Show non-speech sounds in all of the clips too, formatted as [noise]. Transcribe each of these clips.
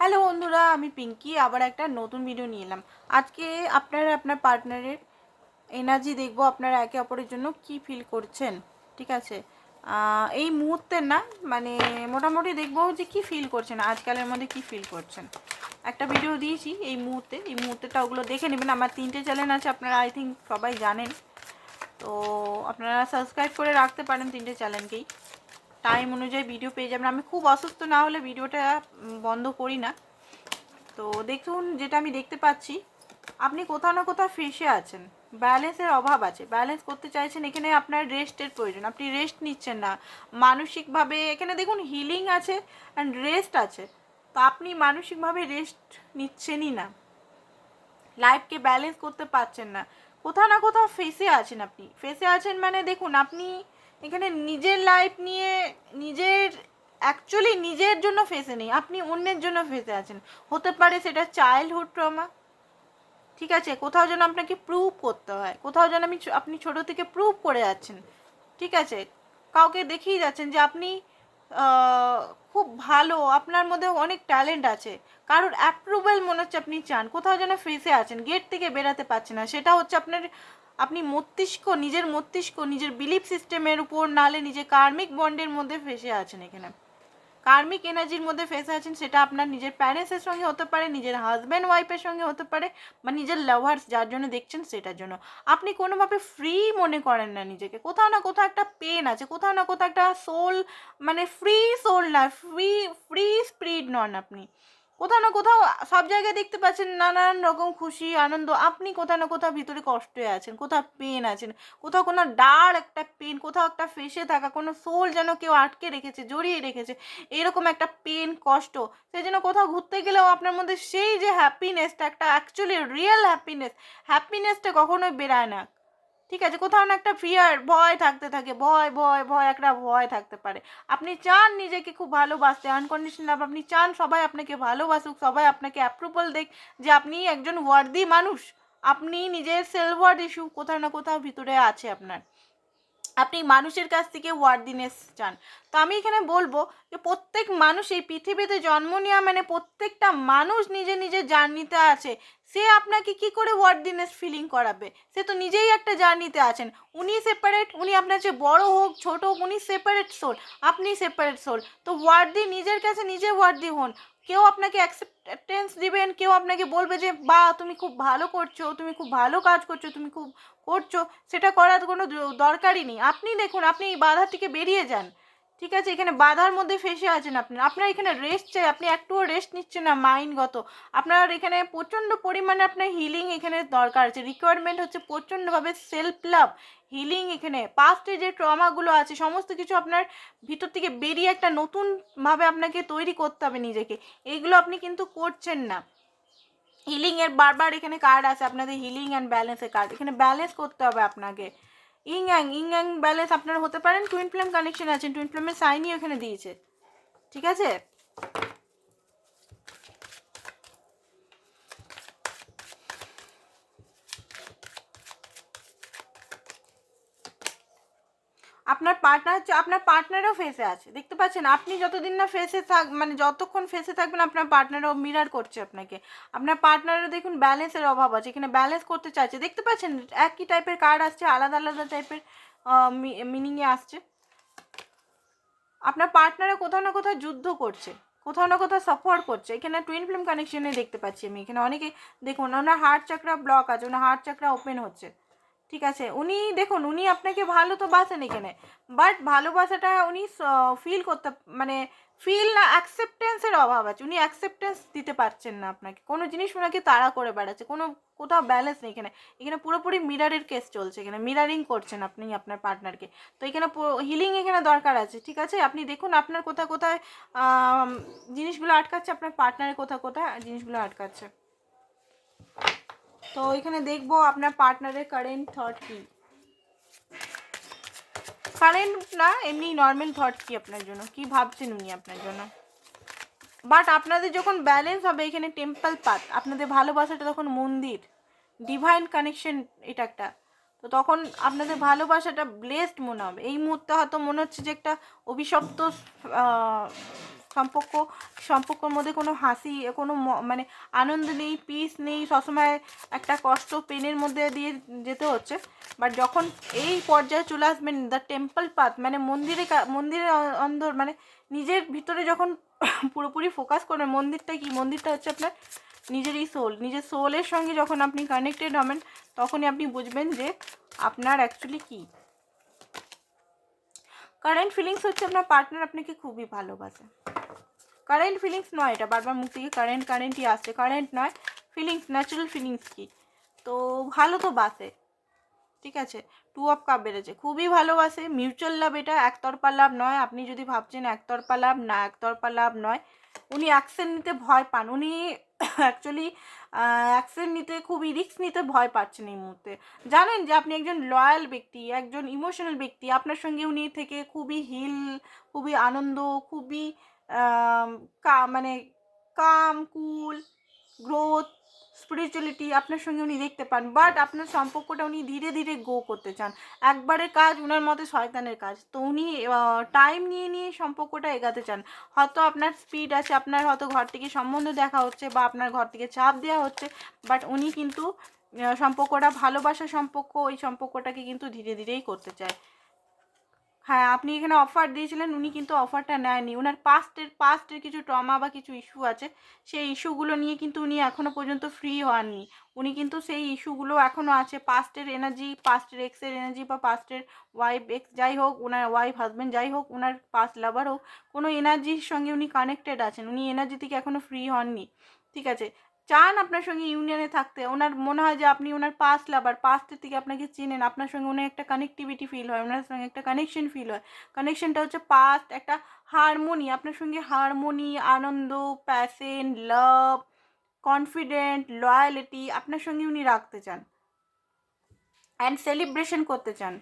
Hello বন্ধুরা, আমি পিঙ্কি আবার একটা নতুন ভিডিও নিয়ে এলাম। আজকে আপনারা আপনার পার্টনারের এনার্জি দেখব আপনারা একে অপরের জন্য কি ফিল করছেন, ঠিক আছে? এই মুহূর্তে না মানে মোটামুটি দেখব যে কি ফিল করছেন, আজকালের মধ্যে কি ফিল করছেন। একটা ভিডিও দিয়েছি এই মুহূর্তে, এই মুহূর্তেটা ওগুলো দেখে নেবেন। আমার তিনটে চ্যানেল আছে, আপনারা আই থিঙ্ক সবাই জানেন। তো আপনারা সাবস্ক্রাইব করে রাখতে পারেন তিনটে চ্যানেলকেই টাইম অনুযায়ী ভিডিও পেয়ে যাবেন। আমি খুব অসুস্থ, না হলে ভিডিওটা বন্ধ করি না। তো দেখুন, যেটা আমি দেখতে পাচ্ছি, আপনি কোথাও না কোথাও ফেসে আছেন। ব্যালেন্সের অভাব আছে। ব্যালেন্স করতে চাইছেন, এখানে আপনার রেস্টের প্রয়োজন। আপনি রেস্ট নিচ্ছেন না। মানসিকভাবে, এখানে দেখুন হিলিং আছে অ্যান্ড রেস্ট আছে। তো আপনি মানসিকভাবে রেস্ট নিচ্ছেনই না। লাইফকে ব্যালেন্স করতে পারছেন না। কোথাও না কোথাও ফেসে আছেন আপনি। ফেসে আছেন মানে দেখুন, আপনি এখানে নিজের লাইফ নিয়ে নিজের অ্যাকচুয়ালি নিজের জন্য ফেসে নেই, আপনি অন্যের জন্য ফেসে আছেন। হতে পারে সেটা চাইল্ডহুড ট্রমা ঠিক আছে? কোথাও যেন আপনাকে প্রুভ করতে হয়, কোথাও যেন আমি আপনি ছোট থেকে প্রুভ করে যাচ্ছেন, ঠিক আছে? কাউকে দেখিয়ে যাচ্ছেন যে আপনি খুব ভালো, আপনার মধ্যে অনেক ট্যালেন্ট আছে। কারোর অ্যাপ্রুভেল মনে হচ্ছে আপনি চান, কোথাও যেন ফেসে আছেন গেট থেকে বেরাতে পারছেন না, সেটা হচ্ছে আপনার আপনি মস্তিষ্ক, নিজের মস্তিষ্ক, নিজের বিলিফ সিস্টেমের উপর নালে নিজের কার্মিক বন্ডের মধ্যে ফেসে আছেন এখানে। কার্মিক এনার্জির মধ্যে ফেসে আছেন সেটা আপনার নিজের প্যারেন্টসের সঙ্গে হতে পারে, নিজের হাজব্যান্ড ওয়াইফের সঙ্গে হতে পারে, বা নিজের লাভার্স যার জন্য দেখছেন সেটার জন্য। আপনি কোনোভাবে ফ্রি মনে করেন না নিজেকে। কোথাও না কোথাও একটা পেন আছে, কোথাও না কোথাও একটা সোল মানে ফ্রি সোল না ফ্রি ফ্রি স্পিরিট নন আপনি। কোথাও না কোথাও সব জায়গায় দেখতে পাচ্ছেন নানান রকম খুশি, আনন্দ। আপনি কোথাও না কোথাও ভিতরে কষ্টে আছেন, কোথাও পেন আছেন, কোথাও কোনো ডার একটা পেন কোথাও একটা ফেসে থাকা, কোনো সোল যেন কেউ আটকে রেখেছে, জড়িয়ে রেখেছে, এরকম একটা পেন কষ্ট। সেই জন্য কোথাও ঘুরতে গেলেও আপনার মধ্যে সেই যে হ্যাপিনেসটা একটা অ্যাকচুয়ালি রিয়েল হ্যাপিনেস হ্যাপিনেসটা কখনোই বেরায় না। ঠিক আছে, কোথাও না একটা ফিয়ার ভয় থাকতে থাকে, ভয় ভয় ভয়, একটা ভয় থাকতে পারে। আপনি চান নিজেকে খুব ভালোবাসতে আনকন্ডিশনাল লাভ আপনি চান সবাই আপনাকে ভালোবাসুক, সবাই আপনাকে অ্যাপ্রুভাল দেখ যে আপনি একজন ওয়ার্দি মানুষ। আপনি নিজের সেলফ ওয়ার্ড ইস্যু কোথাও না কোথাও ভিতরে আছে আপনার। আপনি মানুষের কাছ থেকে ওয়ার্দিনেস চান। তো আমি এখানে বলব যে প্রত্যেক মানুষ এই পৃথিবীতে জন্ম নেওয়া মানে প্রত্যেকটা মানুষ নিজে নিজে জার্নিতে আছে। সে আপনাকে কি করে ওয়ার্দিনেস ফিলিং করাবে? সে তো নিজেই একটা জার্নিতে আছেন। উনি সেপারেট উনি আপনার চেয়ে বড় হোক, ছোট হোক, উনি সেপারেট সোল আপনি সেপারেট সোল তো ওয়ার্দি নিজের কাছে নিজে ওয়ার্দি হন। কেউ আপনাকে অ্যাকসেপ্টেন্স দিবেন, কেউ আপনাকে বলবে যে, বা, তুমি খুব ভালো করছ, তুমি খুব ভালো কাজ করছ, তুমি খুব করছ। সেটা করার কোনো দরকারই নেই। আপনি দেখুন, আপনি এই বাধাটিকে বেরিয়ে যান। ঠিক আছে, এখানে বাধার মধ্যে ফেসে আছেন আপনি। আপনার এখানে রেস্ট চাই, আপনি একটুও রেস্ট নিচ্ছেন না মাইন্ডগত আপনার এখানে প্রচণ্ড পরিমাণে আপনার হিলিং এখানে দরকার আছে। রিকোয়ারমেন্ট হচ্ছে প্রচণ্ডভাবে সেলফ লাভ হিলিং এখানে। পাস্টে যে ট্রমাগুলো আছে, সমস্ত কিছু আপনার ভিতর থেকে বেরিয়ে একটা নতুনভাবে আপনাকে তৈরি করতে হবে নিজেকে। এইগুলো আপনি কিন্তু করছেন না। হিলিংয়ের বারবার এখানে কার্ড আছে, আপনাদের হিলিং অ্যান্ড ব্যালেন্সের কার্ড এখানে ব্যালেন্স করতে হবে আপনাকে। ইং অ্যাং ইং অ্যাং ব্যালেন্স আপনারা হতে পারেন। টুইন ফ্লেম কানেকশন আছেন টুইন ফ্লেমের সাইনই ওখানে দিয়েছে। ঠিক আছে? আপনার পার্টনার হচ্ছে, আপনার পার্টনারও ফেসে আছে। দেখতে পাচ্ছেন, আপনি যতদিন না ফেসে থাক মানে যতক্ষণ ফেসে থাকবেন, আপনার পার্টনারও মিরার করছে আপনাকে। আপনার পার্টনারও দেখুন ব্যালেন্সের অভাব আছে, এখানে ব্যালেন্স করতে চাইছে। দেখতে পাচ্ছেন, একই টাইপের কার্ড আসছে, আলাদা আলাদা টাইপের মিনিংয়ে আসছে। আপনার পার্টনারও কোথাও না কোথাও যুদ্ধ করছে, কোথাও না কোথাও সাপোর্ট করছে। এখানে টুইন ফিল্ম কানেকশনে দেখতে পাচ্ছি আমি। এখানে অনেকে, দেখুন, ওনার হার্ট চাকরা ব্লক আছে, ওনার হার্ট চাকরা ওপেন হচ্ছে। ঠিক আছে। উনি, দেখুন, উনি আপনাকে ভালো তো বাসেন এখানে বাট ভালোবাসাটা উনি ফিল করতে মানে ফিল না অ্যাকসেপ্টেন্সের অভাব আছে। উনি অ্যাকসেপ্টেন্স দিতে পারছেন না আপনাকে। কোনো জিনিস ওনাকে তাড়া করে বেড়াচ্ছে। কোনো কোথাও ব্যালেন্স নেই এখানে। এখানে পুরোপুরি মিরারের কেস চলছে এখানে। মিরারিং করছেন আপনি, আপনার পার্টনারকে তো এখানে হিলিং এখানে দরকার আছে, ঠিক আছে? আপনি দেখুন, আপনার কোথায় কোথায় জিনিসগুলো আটকাচ্ছে, আপনার পার্টনারের কোথায় কোথায় জিনিসগুলো আটকাচ্ছে। তো এখানে দেখব আপনার পার্টনারের কারেন্ট থট কি। কারেন্ট না, এমনি নর্মাল থট কি আপনার জন্য? কি ভাবছেন উনি আপনার জন্য? বাট আপনাদের যখন ব্যালেন্স হবে এখানে টেম্পল পাত আপনাদের ভালোবাসাটা তখন মন্দির ডিভাইন কানেকশন এটা একটা। তো তখন আপনাদের ভালোবাসাটা ব্লেসড মনে হবে। এই মুহূর্তে হয়তো মনে হচ্ছে যে একটা অভিশপ্ত সম্পর্ক, সম্পর্কর মধ্যে কোনো হাসি, কোনো মানে আনন্দ নেই পিস নেই, সবসময় একটা কষ্ট পেনের মধ্যে দিয়ে যেতে হচ্ছে। বাট যখন এই পর্যায়ে চলে আসবেন দ্য টেম্পল পাথ মানে মন্দিরে মন্দিরের অন্দর মানে নিজের ভিতরে যখন [coughs] পুরোপুরি ফোকাস করবেন, মন্দিরটা কি? মন্দিরটা হচ্ছে আপনার নিজেরই সোল নিজের সোলের সঙ্গে যখন আপনি কানেক্টেড হবেন, তখনই আপনি বুঝবেন যে আপনার অ্যাকচুয়ালি কী। কারেন্ট ফিলিংস হচ্ছে আপনার পার্টনার আপনাকে খুবই ভালোবাসে। কারেন্ট ফিলিংস নয় এটা, বারবার মুখ থেকে কারেন্ট কারেন্টই আসছে। কারেন্ট নয় ফিলিংস ন্যাচারাল ফিলিংস কি? তো ভালো তো বাসে, ঠিক আছে? টু অফ কাপ বেড়েছে, খুবই ভালোবাসে মিউচুয়াল লাভ এটা, একতরফা লাভ নয়। আপনি যদি ভাবছেন একতরফা লাভ না একতরফা লাভ নয়, উনি অ্যাকশন নিতে ভয় পান। উনি অ্যাকচুয়ালি অ্যাকশন নিতে খুবই রিস্ক নিতে ভয় পাচ্ছেন এই মুহূর্তে। জানেন যে আপনি একজন লয়াল ব্যক্তি, একজন ইমোশনাল ব্যক্তি, আপনার সঙ্গে উনি থেকে খুবই হিল খুবই আনন্দ, খুবই মানে কাম, কুল, গ্রোথ, স্পিরিচুয়ালিটি আপনার সঙ্গে উনি দেখতে পান, বাট আপনার সম্পর্কটা উনি ধীরে ধীরে গো করতে চান। একবারের কাজ উনার মতে শয়তানের কাজ। তো উনি টাইম নিয়ে নিয়ে সম্পর্কটা এগাতে চান। হয়তো আপনার স্পিড আছে, আপনার হয়তো ঘর থেকে সম্বন্ধ দেখা হচ্ছে বা আপনার ঘর থেকে চাপ দেওয়া হচ্ছে বাট উনি কিন্তু সম্পর্কটা ভালোবাসা সম্পর্ক, ওই সম্পর্কটাকে কিন্তু ধীরে ধীরেই করতে চায়। হ্যাঁ আপনি এখানে অফার দিয়েছিলেন, উনি কিন্তু অফারটা নেয়নি। ওনার পাস্টের পাস্টের কিছু ট্রমা বা কিছু ইস্যু আছে, সেই ইস্যুগুলো নিয়ে কিন্তু উনি এখনও পর্যন্ত ফ্রি হননি। উনি কিন্তু সেই ইস্যুগুলো এখনও আছে পাস্টের এনার্জি পাস্টের এক্সের এনার্জি বা পাস্টের ওয়াইফ এক্স যাই হোক ওনার ওয়াইফ হাজব্যান্ড যাই হোক ওনার পাস্ট লাভার হোক, কোনো এনার্জির সঙ্গে উনি কানেক্টেড আছেন। উনি এনার্জি থেকে এখনও ফ্রি হননি। ঠিক আছে? চান আপনার সঙ্গে ইউনিয়নে থাকতে। ওনার মনে হয় যে আপনি ওনার পাস্ট লাভার পাস্টের থেকে আপনাকে চেনেন। আপনার সঙ্গে ওনার একটা কানেক্টিভিটি ফিল হয়, ওনার সঙ্গে একটা কানেকশন ফিল হয়। কানেকশনটা হচ্ছে পাস্ট একটা হারমোনি আপনার সঙ্গে হারমোনি আনন্দ প্যাশন লাভ কনফিডেন্ট লয়ালিটি আপনার সঙ্গে উনি রাখতে চান। অ্যান্ড সেলিব্রেশন করতে চান।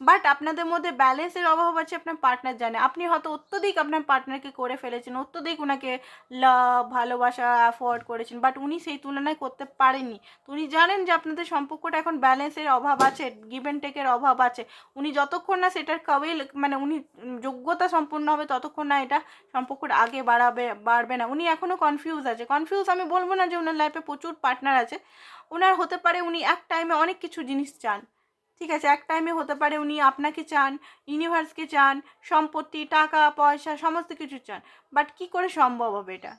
বাট আপনাদের মধ্যে ব্যালেন্সের অভাব আছে, আপনার পার্টনার জানে। আপনি হয়তো অত্যধিক আপনার পার্টনারকে করে ফেলেছেন, অত্যধিক ওনাকে লাভ ভালোবাসা অ্যাফোর্ড করেছেন বাট উনি সেই তুলনায় করতে পারেননি। তো উনি জানেন যে আপনাদের সম্পর্কটা এখন ব্যালেন্সের অভাব আছে গিভ অ্যান্ড টেকের অভাব আছে। উনি যতক্ষণ না সেটার কাবিল মানে উনি যোগ্যতা সম্পূর্ণ হবে, ততক্ষণ না এটা সম্পর্কটা আগে বাড়াবে, বাড়বে না। উনি এখনও কনফিউজ আছে। কনফিউজ আমি বলব না যে ওনার লাইফে প্রচুর পার্টনার আছে। ওনার হতে পারে উনি এক টাইমে অনেক কিছু জিনিস চান। ঠিক আছে, এক টাইমে হতে পারে উনি আপনাকে চান ইউনিভার্সকে চান, সম্পত্তি, টাকা, পয়সা, সমস্ত কিছু চান বাট কি করে সম্ভব হবে এটা?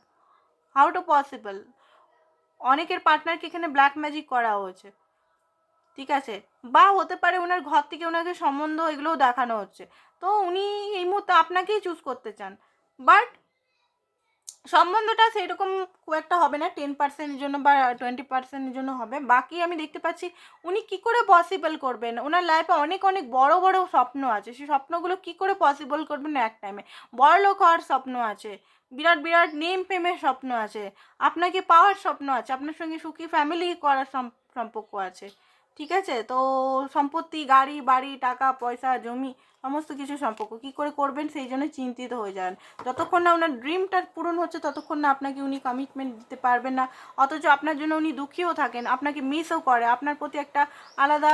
হাউ টু পসিবল অনেকের পার্টনারকে এখানে ব্ল্যাক ম্যাজিক করা হয়েছে ঠিক আছে? বা হতে পারে ওনার ঘর থেকে ওনাকে সম্বন্ধ এগুলোও দেখানো হচ্ছে, তো উনি এই মুহূর্তে আপনাকেই চুজ করতে চান বাট সম্বন্ধটা সেরকম খুব একটা হবে না টেন পার্সেন্টের জন্য বা টোয়েন্টি পার্সেন্টের জন্য হবে। বাকি আমি দেখতে পাচ্ছি উনি কি করে পসিবল করবেন? ওনার লাইফে অনেক অনেক বড় বড় স্বপ্ন আছে। সেই স্বপ্নগুলো কি করে পসিবল করবেন এক টাইমে বড় লোক হওয়ার স্বপ্ন আছে, বিরাট বিরাট নেম ফেমের স্বপ্ন আছে, আপনাকে পাওয়ার স্বপ্ন আছে, আপনার সঙ্গে সুখী ফ্যামিলি করার সম্পর্ক আছে। ঠিক আছে? তো সম্পত্তি, গাড়ি, বাড়ি, টাকা, পয়সা, জমি, সমস্ত কিছু সম্পর্ক। কি করে করবেন? সেই জন্য চিন্তিত হয়ে যান। যতক্ষণ না ওনার ড্রিমটা পূরণ হচ্ছে, ততক্ষণ না আপনাকে উনি কমিটমেন্ট দিতে পারবেন না। অথচ আপনার জন্য উনি দুঃখীও থাকেন, আপনাকে মিসও করে। আপনার প্রতি একটা আলাদা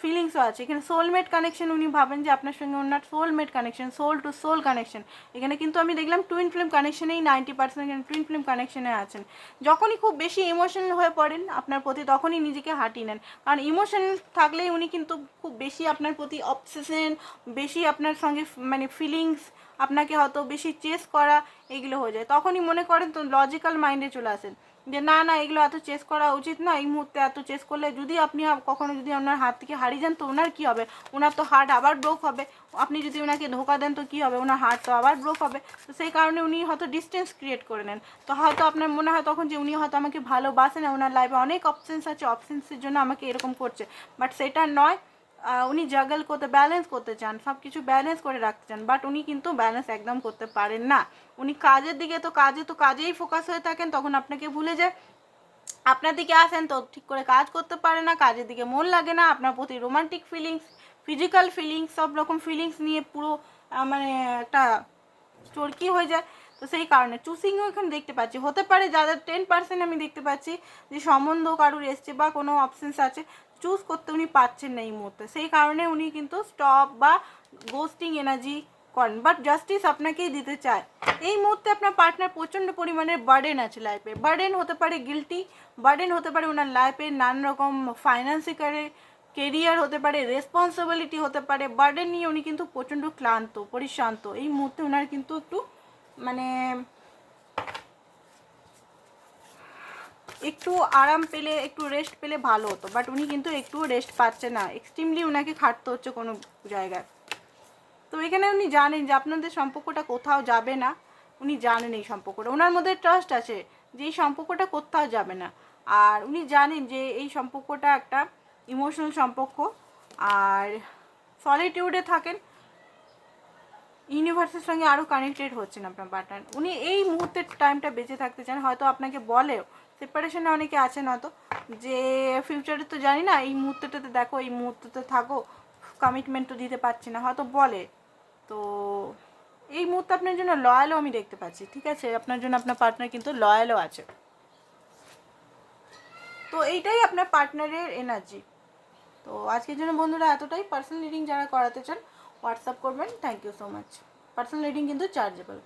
ফিলিংসও আছে। এখানে সোলমেট কানেকশন উনি ভাবেন যে আপনার সঙ্গে ওনার soulmate connection soul to soul connection এখানে কিন্তু আমি দেখলাম টুইন ফিল্ম কানেকশনেই নাইনটি পার্সেন্ট এখানে টুইন ফিল্ম কানেকশনে আছেন। যখনই খুব বেশি ইমোশনাল হয়ে পড়েন আপনার প্রতি, তখনই নিজেকে হাঁটিয়ে নেন। কারণ ইমোশনাল থাকলেই উনি কিন্তু খুব বেশি আপনার প্রতি অবসেশন বেশি আপনার সঙ্গে মানে ফিলিংস আপনাকে হয়তো বেশি চেস করা এগুলো হয়ে যায়। তখনই মনে করেন তো লজিক্যাল মাইন্ডে চলে আসেন। যে না না, এগুলো এত চেস করা উচিত না, এই মুহূর্তে এত চেস করলে যদি আপনি কখনো যদি ওনার হাত থেকে হারিয়ে যান তো ওনার কী হবে? ওনার তো হার্ট আবার ব্রোক হবে। আপনি যদি ওনাকে ধোকা দেন তো কী হবে? ওনার হার্ট তো আবার ব্রোক হবে। তো সেই কারণে উনি হয়তো ডিস্টেন্স ক্রিয়েট করে নেন। তো হয়তো আপনার মনে হয় তখন যে উনি হয়তো আমাকে ভালোবাসেন ওনার লাইফে অনেক অপশানস আছে অপশানসের জন্য আমাকে এরকম করছে। বাট সেটা নয়। উনি জাগল করতে ব্যালেন্স করতে চান সব কিছু ব্যালেন্স করে রাখতে চান বাট উনি কিন্তু ব্যালেন্স একদম করতে পারেন না। উনি কাজের দিকে তো কাজে তো কাজেই ফোকাস হয়ে থাকেন, তখন আপনাকে ভুলে যায়। আপনার দিকে আসেন তো ঠিক করে কাজ করতে পারে না, কাজের দিকে মন লাগে না, আপনার প্রতি রোমান্টিক ফিলিংস ফিজিক্যাল ফিলিংস সব রকম ফিলিংস নিয়ে পুরো মানে একটা চরকি হয়ে যায়? তো সেই কারণে চুসিংও এখানে দেখতে পাচ্ছি। হতে পারে যাদের টেন পার্সেন্ট আমি দেখতে পাচ্ছি যে সম্বন্ধ কারুর এসছে বা কোনো অপশানস আছে চুজ করতে উনি পাচ্ছেন না এই মুহূর্তে। সেই কারণে উনি কিন্তু স্টপ বা গোস্টিং এনার্জি করেন। বাট জাস্টিস আপনাকেই দিতে চায়। এই মুহূর্তে আপনার পার্টনার প্রচণ্ড পরিমাণে বার্ডেন আছে লাইফে বার্ডেন হতে পারে গিলটি বার্ডেন হতে পারে ওনার লাইফে নানান রকম ফাইন্যান্সিকারে কেরিয়ার হতে পারে রেসপন্সিবিলিটি হতে পারে। বার্ডেন নিয়ে উনি কিন্তু প্রচণ্ড ক্লান্ত, পরিশ্রান্ত। এই মুহূর্তে ওনার কিন্তু একটু মানে একটু আরাম পেলে, একটু রেস্ট পেলে ভালো হতো। বাট উনি কিন্তু একটু রেস্ট পাচ্ছে না। এক্সট্রিমলি ওনাকে খাটতে হচ্ছে কোনো জায়গায়। তো এখানে উনি জানেন যে আপনাদের সম্পর্কটা কোথাও যাবে না। উনি জানেন এই সম্পর্কটা। ওনার মধ্যে ট্রাস্ট আছে যে এই সম্পর্কটা কোথাও যাবে না। আর উনি জানেন যে এই সম্পর্কটা একটা ইমোশনাল সম্পর্ক। আর সলিটিউডে থাকেন। ইউনিভার্সের সঙ্গে আরও কানেক্টেড হচ্ছেন আপনার পার্টনার উনি এই মুহূর্তের টাইমটা বেঁচে থাকতে চান, হয়তো আপনাকে বলেও সেপারেশনে অনেকে আছেন হয়তো, যে ফিউচারে তো জানি না, এই মুহূর্তটাতে দেখো, এই মুহূর্ততে থাকো কমিটমেন্ট তো দিতে পারছি না, হয়তো বলে। তো এই মুহূর্তে আপনার জন্য লয়ালও আমি দেখতে পাচ্ছি, ঠিক আছে? আপনার জন্য আপনার পার্টনার কিন্তু লয়ালও আছে। তো এইটাই আপনার পার্টনারের এনার্জি তো আজকের জন্য বন্ধুরা এতটাই। পার্সোনাল রিডিং যারা করাতে চান হোয়াটসঅ্যাপ করবেন thank you so much personal reading কিন্তু চার্জেবল